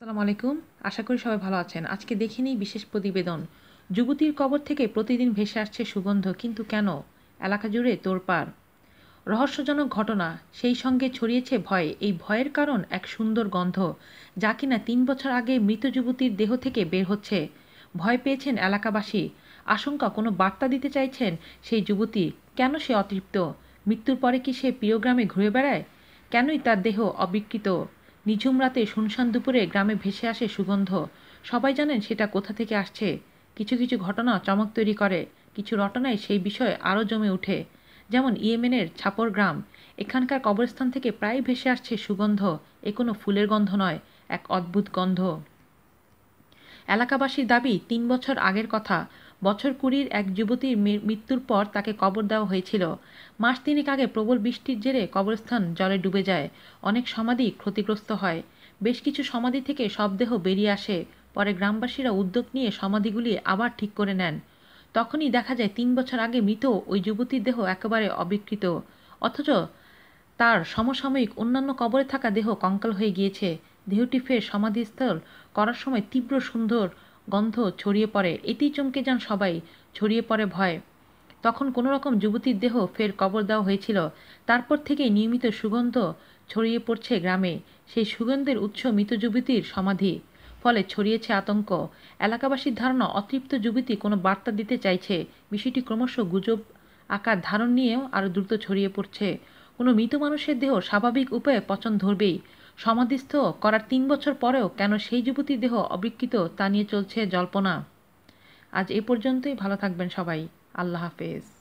আসসালামু আলাইকুম। আশা করি সবাই ভালো আছেন। আজকে দেখে নিই বিশেষ প্রতিবেদন। যুবতীর কবর থেকে প্রতিদিন ভেসে আসছে সুগন্ধ, কিন্তু কেন? এলাকা জুড়ে তোড়পাড়। রহস্যজনক ঘটনা, সেই সঙ্গে ছড়িয়েছে ভয়। এই ভয়ের কারণ এক সুন্দর গন্ধ, যা কিনা তিন বছর আগে মৃত যুবতীর দেহ থেকে বের হচ্ছে। ভয় পেয়েছেন এলাকাবাসী। আশঙ্কা কোনো বার্তা দিতে চাইছেন সেই যুবতী? কেন সে অতৃপ্ত? মৃত্যুর পরে কি সে প্রিয় গ্রামে ঘুরে বেড়ায়? কেনই তার দেহ অবিকৃত? নিঝুম রাতে শুনশান দুপুরে গ্রামে ভেসে আসে সুগন্ধ। সবাই জানেন সেটা কোথা থেকে আসছে। কিছু কিছু ঘটনা চমক তৈরি করে। কিছু রটনায় সেই বিষয়ে আরও জমে ওঠে। যেমন ইয়েমেনের ছাপর গ্রাম। এখানকার কবরস্থান থেকে প্রায় ভেসে আসছে সুগন্ধ। এ কোনো ফুলের গন্ধ নয়, এক অদ্ভুত গন্ধ। এলাকাবাসীর দাবি, তিন বছর আগের কথা। বছর কুড়ির এক যুবতীর মৃত্যুর পর তাকে কবর দেওয়া হয়েছিল। মাস তিনেক আগে প্রবল বৃষ্টির জেরে কবরস্থান জলে ডুবে যায়। অনেক সমাধি ক্ষতিগ্রস্ত হয়। বেশ কিছু সমাধি থেকে শবদেহ বেরিয়ে আসে। পরে গ্রামবাসীরা উদ্যোগ নিয়ে সমাধিগুলি আবার ঠিক করে নেন। তখনই দেখা যায় তিন বছর আগে মৃত ওই যুবতীর দেহ একেবারে অবিকৃত। অথচ তার সমসাময়িক অন্যান্য কবরে থাকা দেহ কঙ্কাল হয়ে গিয়েছে। দেহটি ফের সমাধিস্থল করার সময় তীব্র সুন্দর গন্ধ ছড়িয়ে পড়ে, এতেই চমকে যান সবাই, ছড়িয়ে পড়ে ভয়। তখন কোনো রকম যুবতীর দেহ ফের কবর দেওয়া হয়েছিল। তারপর থেকেই নিয়মিত সুগন্ধ ছড়িয়ে পড়ছে গ্রামে। সেই সুগন্ধের উৎস মৃত যুবতীর সমাধি। ফলে ছড়িয়েছে আতঙ্ক। এলাকাবাসীর ধারণা, অতৃপ্ত যুবতী কোনো বার্তা দিতে চাইছে। বিষয়টি ক্রমশ গুজব আকার ধারণ নিয়েও আরও দ্রুত ছড়িয়ে পড়ছে। কোনো মৃত মানুষের দেহ স্বাভাবিক উপায়ে পচন ধরবেই। সমাধিস্থ করার তিন বছর পরেও কেন সেই যুবতীর দেহ অবিকৃত তা নিয়ে চলছে জল্পনা। আজ এ পর্যন্তই, ভালো থাকবেন সবাই। আল্লাহ হাফেজ।